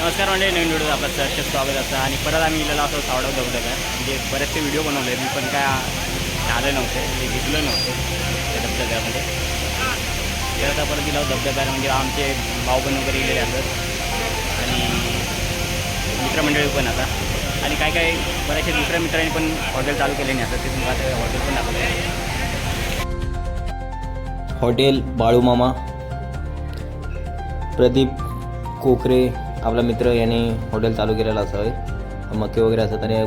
नमस्कार म्हणजे नवीन व्हिडिओ आपलं सरचं स्वागत असतं. आणि परत आम्ही गेलेलो असं सावडा धबधबा म्हणजे बरेचसे व्हिडिओ बनवले. मी पण काय झालं नव्हते म्हणजे घेतलं नव्हते त्या धबधब्यामध्ये. तर आता परत गेलो धबधब्याला म्हणजे आमचे भाऊ पण वगैरे गेलेले असतात आणि मित्रमंडळी पण आता. आणि काय काय बऱ्याचशा दुसऱ्या मित्रांनी पण हॉटेल चालू केले नाही. असतात ते तुम्हाला ते हॉटेल पण दाखवले हॉटेल बाळूमामा प्रदीप कोकरे आपला मित्र याने हॉटेल चालू केलेलं असावे मक्के वगैरे असतात आणि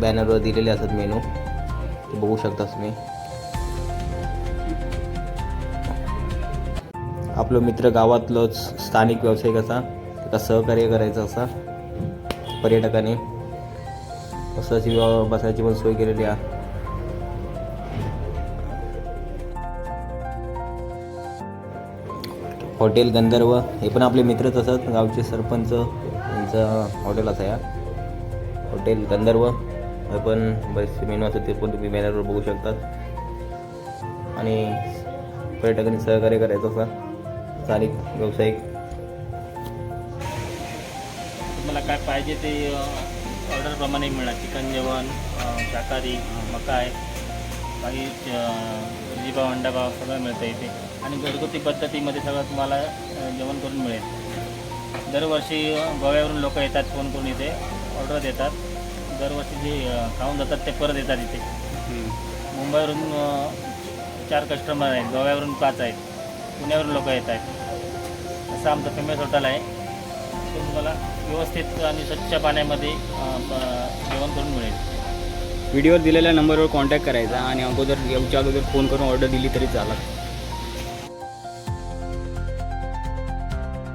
बॅनरवर दिलेले असतात मेनू ते बघू शकता तुम्ही. आपलं मित्र गावातलंच स्थानिक व्यावसायिक असा. त्याला सहकार्य करायचं असा. पर्यटकाने. असं बसायची पण सोय केलेली आहे. हॉटेल गंधर्व हे पण आपले मित्रच असत गावचे सरपंच यांचं हॉटेल असं या. हॉटेल गंधर्व हे पण बरेचसे मेनू असतात ते पण तुम्ही बॅनरवर बघू शकतात. आणि पर्यटकांनी सहकार्य करायचं असं स्थानिक व्यावसायिक. तुम्हाला काय पाहिजे ते ऑर्डरप्रमाणे मिळणार चिकन जेवण शाकाहारी मका आहे. काही भाजीपाव अंडापाव सगळं मिळतं इथे. आणि घरगुती पद्धतीमध्ये सगळं तुम्हाला जेवण करून मिळेल. दरवर्षी गोव्यावरून लोक येतात फोन करून इथे. ऑर्डर देतात. दरवर्षी जे खाऊन जातात ते परत येतात इथे. मुंबईवरून चार कस्टमर आहेत. गोव्यावरून पाच आहेत. पुण्यावरून लोक येत आहेत. असं आमचं फेमस हॉटेल आहे. ते तुम्हाला व्यवस्थित आणि स्वच्छ पाण्यामध्ये जेवण करून मिळेल. व्हिडिओवर दिलेल्या नंबरवर कॉन्टॅक्ट करायचा आणि अगोदर येऊच्या अगोदर फोन करून ऑर्डर दिली तरी चालत.